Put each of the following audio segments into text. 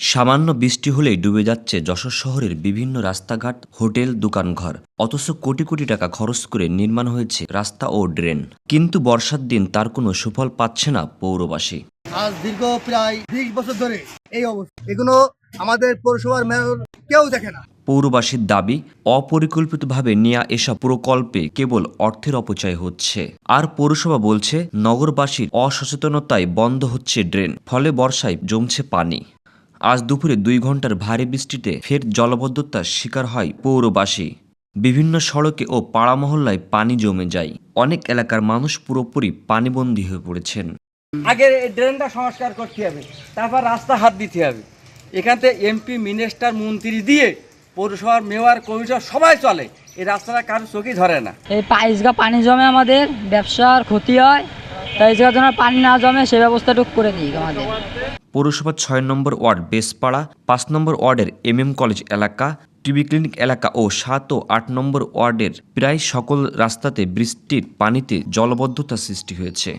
সামান্য বৃষ্টি হলেই ডুবে যাচ্ছে যশোর শহরের বিভিন্ন রাস্তাঘাট হোটেল দোকানঘর। অথচ কোটি কোটি টাকা খরচ করে নির্মাণ হয়েছে রাস্তা ও ড্রেন। কিন্তু বর্ষার দিন তার কোনো সুফল পাচ্ছে না পৌরবাসী। আজ দীর্ঘ প্রায় বিশ বছর ধরে এই অবস্থা। এগুলো আমাদের পৌরসভার মেয়র কেউ দেখে না। পৌরবাসীর দাবি অপরিকল্পিতভাবে নেওয়া এসব প্রকল্পে কেবল অর্থের অপচয় হচ্ছে। আর পৌরসভা বলছে নগরবাসীর অসচেতনতায় বন্ধ হচ্ছে ড্রেন ফলে বর্ষায় জমছে পানি। আজ দুপুরে দুই ঘণ্টার ভারী বৃষ্টিতে ফের জলবদ্ধতার শিকার হয় পৌরবাসী। বিভিন্ন সড়কে ও পাড়া মহল্লায় পানি জমে যায়। অনেক এলাকার মানুষ পুরোপুরি পানিবন্দী হয়ে পড়েছেন। আগে ড্রেনটা সংস্কার করতে হবে তারপর রাস্তা হাত দিতে হবে। এখানতে এমপি মিনিস্টার মন্ত্রী দিয়ে পৌরসভার মেয়র কমিশনার সবাই চলে। এই রাস্তাটা কারও চোখেই ধরে না। এই পাইসগা পানি জমে আমাদের ব্যবসার ক্ষতি হয়। তাই জায়গায় যেন পানি না জমে সে ব্যবস্থাটুকু করে দিই আমাদের। পৌরসভা ছয় নম্বর ওয়ার্ড বেসপাড়া, পাঁচ নম্বর ওয়ার্ডের এম এম কলেজ এলাকা, টিবি ক্লিনিক এলাকা ও সাত ও আট নম্বর ওয়ার্ডের প্রায় সকল রাস্তাতে বৃষ্টির পানিতে জলবদ্ধতা সৃষ্টি হয়েছে।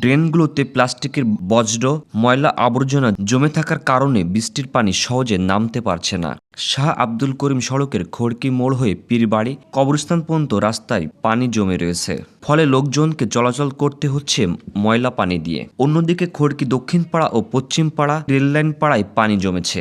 ড্রেনগুলোতে প্লাস্টিকের বজ্র, ময়লা আবর্জনা জমে থাকার কারণে বৃষ্টির পানি সহজে নামতে পারছে না। শাহ আব্দুল করিম সড়কের খড়কি মোড় হয়ে পীরবাড়ি কবরস্থান পর্যন্ত রাস্তায় পানি জমে রয়েছে। ফলে লোকজনকে চলাচল করতে হচ্ছে ময়লা পানি দিয়ে। অন্যদিকে খড়কি দক্ষিণ পাড়া ও পশ্চিম পাড়া রেললাইন পাড়ায় পানি জমেছে।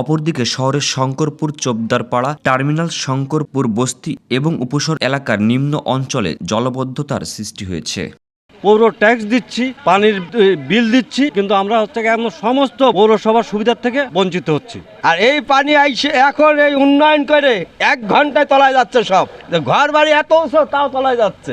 অপরদিকে শহরের শঙ্করপুর, চোপদারপাড়া, টার্মিনাল শঙ্করপুর, বস্তি এবং উপসর এলাকার নিম্ন অঞ্চলে জলবদ্ধতার সৃষ্টি হয়েছে। পৌর ট্যাক্স দিচ্ছি, পানির বিল দিচ্ছি, কিন্তু আমরা হচ্ছে এখন সমস্ত পৌরসভার সুবিধার থেকে বঞ্চিত হচ্ছি। আর এই পানি আইসে এখন এই উন্নয়ন করে এক ঘন্টায় তলায় যাচ্ছে সব। ঘর বাড়ি এত তাও তলায় যাচ্ছে।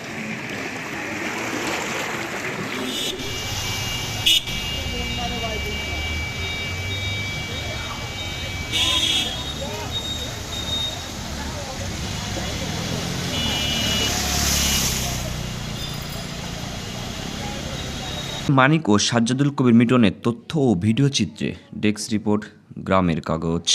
মানিক ও সাজ্জাদুল কবির মিটনের তথ্য ও ভিডিও চিত্রে ডেস্ক রিপোর্ট গ্রামের কাগজ।